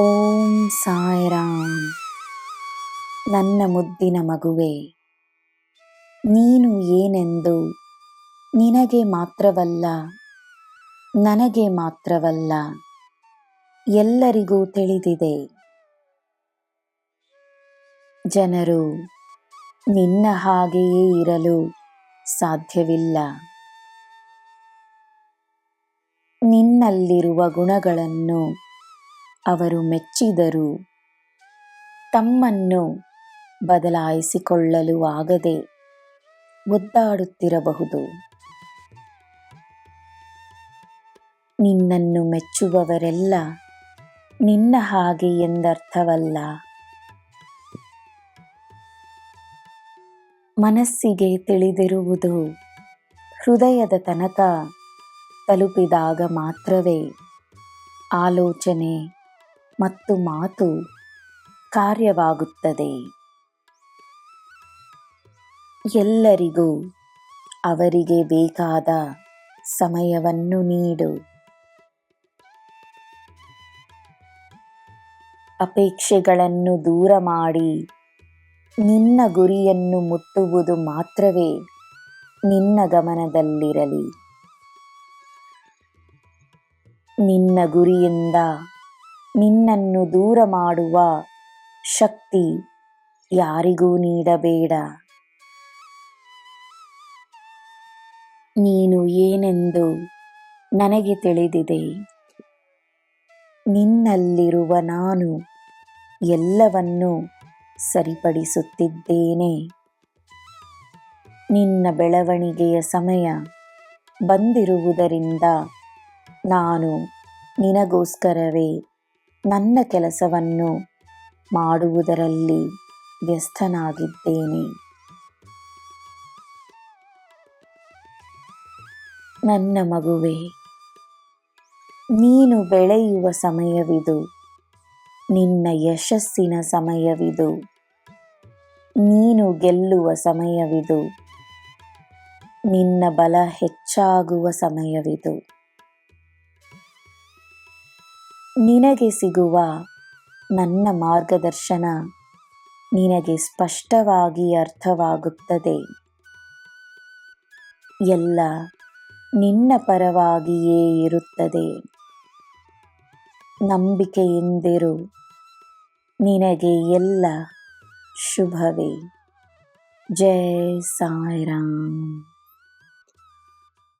ಓಂ ಸಾಯಿರಾಮ್. ನನ್ನ ಮುದ್ದಿನ ಮಗುವೆ, ನೀನು ಏನೆಂದು ನಿನಗೆ ಮಾತ್ರವಲ್ಲ, ನನಗೆ ಮಾತ್ರವಲ್ಲ, ಎಲ್ಲರಿಗೂ ತಿಳಿದಿದೆ. ಜನರು, ನಿನ್ನ ಹಾಗೆಯೇ ಇರಲು ಸಾಧ್ಯವಿಲ್ಲ. ನಿನ್ನಲ್ಲಿರುವ ಗುಣಗಳನ್ನು ಅವರು ಮೆಚ್ಚಿದರು. ತಮ್ಮನ್ನು ಬದಲಾಯಿಸಿಕೊಳ್ಳಲು ಆಗದೆ ಒದ್ದಾಡುತ್ತಿರಬಹುದು. ನಿನ್ನನ್ನು ಮೆಚ್ಚುವವರೆಲ್ಲ ನಿನ್ನ ಹಾಗೆ ಎಂದರ್ಥವಲ್ಲ. ಮನಸ್ಸಿಗೆ ತಿಳಿದಿರುವುದು ಹೃದಯದ ತನಕ ತಲುಪಿದಾಗ ಮಾತ್ರವೇ ಆಲೋಚನೆ ಮತ್ತು ಮಾತು ಕಾರ್ಯವಾಗುತ್ತದೆ. ಎಲ್ಲರಿಗೂ ಅವರಿಗೆ ಬೇಕಾದ ಸಮಯವನ್ನು ನೀಡು. ಅಪೇಕ್ಷೆಗಳನ್ನು ದೂರ ಮಾಡಿ ನಿನ್ನ ಗುರಿಯನ್ನು ಮುಟ್ಟುವುದು ಮಾತ್ರವೇ ನಿನ್ನ ಗಮನದಲ್ಲಿರಲಿ. ನಿನ್ನ ಗುರಿಯಿಂದ ನಿನ್ನನ್ನು ದೂರ ಮಾಡುವ ಶಕ್ತಿ ಯಾರಿಗೂ ನೀಡಬೇಡ. ನೀನು ಏನೆಂದು ನನಗೆ ತಿಳಿದಿದೆ. ನಿನ್ನಲ್ಲಿರುವ ನಾನು ಎಲ್ಲವನ್ನೂ ಸರಿಪಡಿಸುತ್ತಿದ್ದೇನೆ. ನಿನ್ನ ಬೆಳವಣಿಗೆಯ ಸಮಯ ಬಂದಿರುವುದರಿಂದ ನಾನು ನಿನಗೋಸ್ಕರವೇ ನನ್ನ ಕೆಲಸವನ್ನು ಮಾಡುವುದರಲ್ಲಿ ವ್ಯಸ್ತನಾಗಿದ್ದೇನೆ ನನ್ನ ಮಗುವೆ, ನೀನು ಬೆಳೆಯುವ ಸಮಯವಿದು, ನಿನ್ನ ಯಶಸ್ಸಿನ ಸಮಯವಿದು, ನೀನು ಗೆಲ್ಲುವ ಸಮಯವಿದು, ನಿನ್ನ ಬಲ ಹೆಚ್ಚಾಗುವ ಸಮಯವಿದು. ನಿನಗೆ ಸಿಗುವ ನನ್ನ ಮಾರ್ಗದರ್ಶನ ನಿನಗೆ ಸ್ಪಷ್ಟವಾಗಿ ಅರ್ಥವಾಗುತ್ತದೆ. ಎಲ್ಲ ನಿನ್ನ ಪರವಾಗಿಯೇ ಇರುತ್ತದೆ. ನಂಬಿಕೆಯಿಂದಿರು ನಿನಗೆ ಎಲ್ಲ ಶುಭವೇ. ಜಯ ಸಾಯಿರಾಮ್.